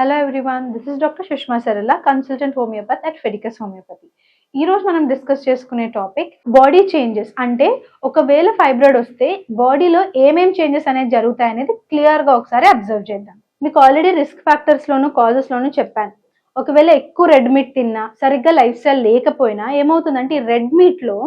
Hello everyone this is doctor Sushma Sarala consultant homeopathy at Phedicus homeopathy ఈ రోజు మనం discuss చేసుకునే topic body changes అంటే ఒకవేళ ఫైబ్రాయిడ్ వస్తే బాడీలో ఏమేం చేంజెస్ అనేది జరుగుతాయి అనేది క్లియర్గా ఒకసారి అబ్జర్వ్ చేద్దాం. మీకు ఆల్రెడీ రిస్క్ ఫ్యాక్టర్స్ కాజెస్లోను కాజెస్ చెప్పాను. ఒకవేళ ఎక్కువ రెడ్ మీట్ తిన్నా సరిగ్గా లైఫ్ స్టైల్ లేకపోయినా ఏమవుతుందంటే ఈ రెడ్ మీట్లో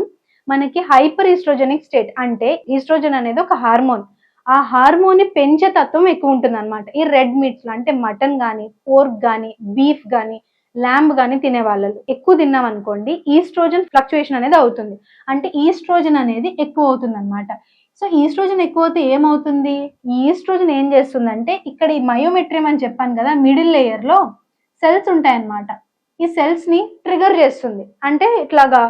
మనకి హైపర్ ఈస్ట్రోజెనిక్ స్టేట్ అంటే ఈస్ట్రోజన్ అనేది ఒక హార్మోన్ ఆ హార్మోన్ని పెంచే తత్వం ఎక్కువ ఉంటుంది అనమాట ఈ రెడ్ మీట్స్లో అంటే మటన్ గానీ పోర్క్ గానీ బీఫ్ గానీ ల్యాంబ్ గానీ తినే వాళ్ళు ఎక్కువ తిన్నాం అనుకోండి ఈస్ట్రోజన్ ఫ్లక్చుయేషన్ అనేది అవుతుంది. అంటే ఈస్ట్రోజన్ అనేది ఎక్కువ అవుతుంది అనమాట సో ఈస్ట్రోజన్ ఎక్కువ అయితే ఏమవుతుంది? ఈస్ట్రోజన్ ఏం చేస్తుందంటే ఇక్కడ ఈ మయోమెట్రియం అని చెప్పాను కదా మిడిల్ లేయర్లో సెల్స్ ఉంటాయన్నమాట. ఈ సెల్స్ని ట్రిగర్ చేస్తుంది. అంటే ఇట్లాగా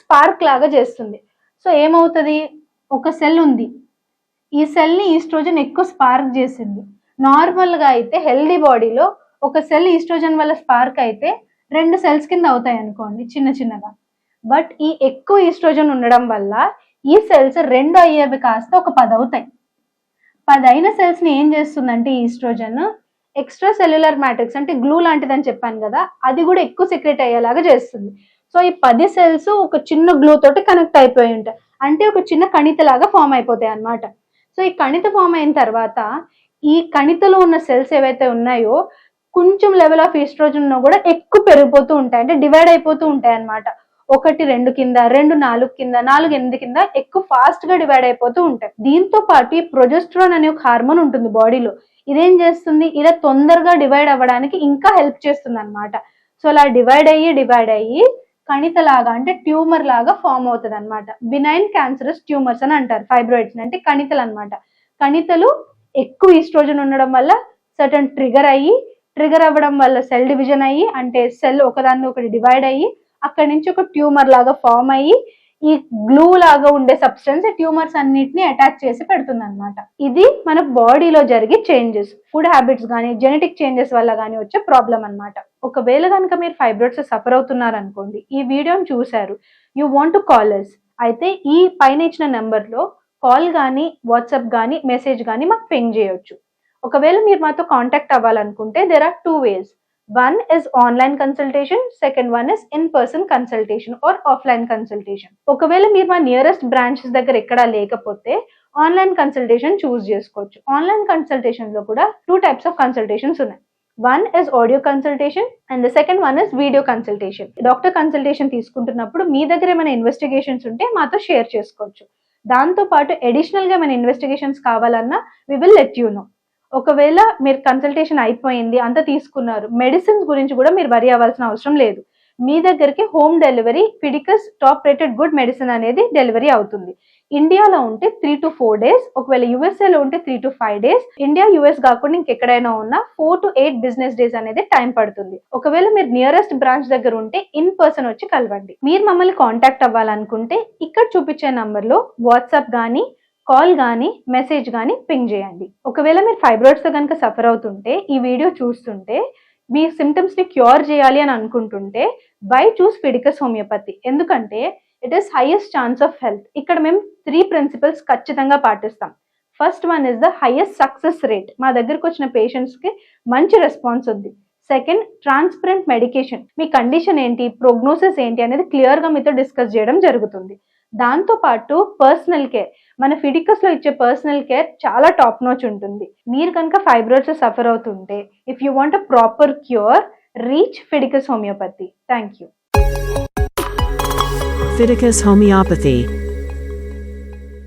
స్పార్క్ లాగా చేస్తుంది. సో ఏమవుతుంది? ఒక సెల్ ఉంది. ఈ సెల్ని ఈస్ట్రోజన్ ఎక్కువ స్పార్క్ చేసింది. నార్మల్గా అయితే హెల్దీ బాడీలో ఒక సెల్ ఈస్ట్రోజన్ వల్ల స్పార్క్ అయితే రెండు సెల్స్ కింద అవుతాయి అనుకోండి చిన్న చిన్నగా. బట్ ఈ ఎక్కువ ఈస్ట్రోజన్ ఉండడం వల్ల ఈ సెల్స్ రెండు అయ్యేవి కాస్త ఒక పది అవుతాయి. పది అయిన సెల్స్ని ఏం చేస్తుందంటే ఈస్ట్రోజన్? ఎక్స్ట్రా సెల్యులర్ మ్యాట్రిక్స్ అంటే గ్లూ లాంటిదని చెప్పాను కదా అది కూడా ఎక్కువ సెక్రెట్ అయ్యేలాగా చేస్తుంది. సో ఈ పది సెల్స్ ఒక చిన్న గ్లూ తోటి కనెక్ట్ అయిపోయి ఉంటాయి. అంటే ఒక చిన్న కణితలాగా ఫామ్ అయిపోతాయి అన్నమాట. సో ఈ కణిత ఫామ్ అయిన తర్వాత ఈ కణితలో ఉన్న సెల్స్ ఏవైతే ఉన్నాయో కొంచెం లెవెల్ ఆఫ్ ఈస్ట్రోజన్ కూడా ఎక్కువ పెరిగిపోతూ ఉంటాయి. అంటే డివైడ్ అయిపోతూ ఉంటాయి అన్నమాట. ఒకటి రెండు కింద రెండు నాలుగు కింద నాలుగు ఎనిమిది కింద ఎక్కువ ఫాస్ట్గా డివైడ్ అయిపోతూ ఉంటాయి. దీంతో పాటు ఈ ప్రొజెస్ట్రాన్ అనే ఒక హార్మోన్ ఉంటుంది బాడీలో ఇదేం చేస్తుంది? ఇలా తొందరగా డివైడ్ అవ్వడానికి ఇంకా హెల్ప్ చేస్తుంది అనమాట సో అలా డివైడ్ అయ్యి డివైడ్ అయ్యి కణిత లాగా అంటే ట్యూమర్ లాగా ఫామ్ అవుతుంది అనమాట బినైన్ క్యాన్సరస్ ట్యూమర్స్ అని అంటారు ఫైబ్రాయిడ్స్ అంటే కణితలు అన్నమాట. కణితలు ఎక్కువ ఈస్ట్రోజన్ ఉండడం వల్ల సర్టన్ ట్రిగర్ అయ్యి ట్రిగర్ అవ్వడం వల్ల సెల్ డివిజన్ అయ్యి అంటే సెల్ ఒకదాన్ని ఒకటి డివైడ్ అయ్యి అక్కడి నుంచి ఒక ట్యూమర్ లాగా ఫామ్ అయ్యి ఈ గ్లూ లాగా ఉండే సబ్స్టెన్స్ ట్యూమర్స్ అన్నిటిని అటాచ్ చేసి పెడుతుంది అనమాట ఇది మన బాడీలో జరిగే చేంజెస్ ఫుడ్ హ్యాబిట్స్ కానీ జెనెటిక్ చేంజెస్ వల్ల కానీ వచ్చే ప్రాబ్లం అనమాట ఒకవేళ కనుక మీరు ఫైబ్రోడ్స్ సఫర్ అవుతున్నారు అనుకోండి ఈ వీడియోని చూశారు. యూ వాంట్ టు కాలర్స్ అయితే ఈ పైన ఇచ్చిన నెంబర్లో కాల్ కానీ వాట్సాప్ కానీ మెసేజ్ కానీ మాకు పింగ్ చేయొచ్చు. ఒకవేళ మీరు మాతో కాంటాక్ట్ అవ్వాలనుకుంటే there are two ways one is online consultation second one is in person consultation or offline consultation ఒకవేళ మీరు మా నియరెస్ట్ బ్రాంచెస్ దగ్గర ఎక్కడా లేకపోతే ఆన్లైన్ కన్సల్టేషన్ చూస్ చేసుకోవచ్చు. ఆన్లైన్ కన్సల్టేషన్లో కూడా టూ టైప్స్ ఆఫ్ కన్సల్టేషన్స్ ఉన్నాయి. One is audio consultation and the second one is video consultation doctor consultation తీసుకుంటున్నప్పుడు మీ దగ్గర ఏమైనా ఇన్వెస్టిగేషన్స్ ఉంటే మాతో షేర్ చేసుకోవచ్చు. దాంతో పాటు అడిషనల్గా మన ఇన్వెస్టిగేషన్స్ కావాలన్నా we will let you know ఒకవేళ మీరు కన్సల్టేషన్ అయిపోయింది అంత తీసుకున్నారు మెడిసిన్స్ గురించి కూడా మీరు వరి అవ్వాల్సిన అవసరం లేదు. మీ దగ్గరికి home delivery Phedicus top rated good medicine అనేది డెలివరీ అవుతుంది. ఇండియాలో ఉంటే త్రీ టు ఫోర్ డేస్ ఒకవేళ యూఎస్ఏలో ఉంటే three to five days India US కాకుండా ఇంకెక్కడైనా ఉన్నా four to eight business days అనేది టైం పడుతుంది. ఒకవేళ మీరు నియరెస్ట్ బ్రాంచ్ దగ్గర ఉంటే ఇన్ పర్సన్ వచ్చి కలవండి. మీరు మమ్మల్ని కాంటాక్ట్ అవ్వాలనుకుంటే ఇక్కడ చూపించే నంబర్లో వాట్సాప్ కానీ కాల్ కానీ మెసేజ్ కానీ పింగ్ చేయండి. ఒకవేళ మీరు ఫైబ్రాయిడ్స్తో కనుక సఫర్ అవుతుంటే ఈ వీడియో చూస్తుంటే మీ సిమ్టమ్స్ని క్యూర్ చేయాలి అని అనుకుంటుంటే బై చూస్ ఫిడికస్ హోమియోపతి. ఎందుకంటే it is highest chance of health ఇక్కడ మేము త్రీ ప్రిన్సిపల్స్ ఖచ్చితంగా పాటిస్తాం. First one is the highest success rate మా దగ్గరకు వచ్చిన పేషెంట్స్కి మంచి రెస్పాన్స్ ఉంది. సెకండ్ ట్రాన్స్పరెంట్ మెడికేషన్ మీ కండిషన్ ఏంటి? ప్రోగ్నోసిస్ ఏంటి? అనేది క్లియర్గా మీతో డిస్కస్ చేయడం జరుగుతుంది. దాంతో పాటు పర్సనల్ కేర్ మన ఫిడికస్లో ఇచ్చే పర్సనల్ కేర్ చాలా టాప్ నోచ్ ఉంటుంది. మీరు కనుక ఫైబ్రోయిడ్స్ సఫర్ అవుతుంటే if you want a proper cure reach Phedicus homeopathy thank you Phedicus homeopathy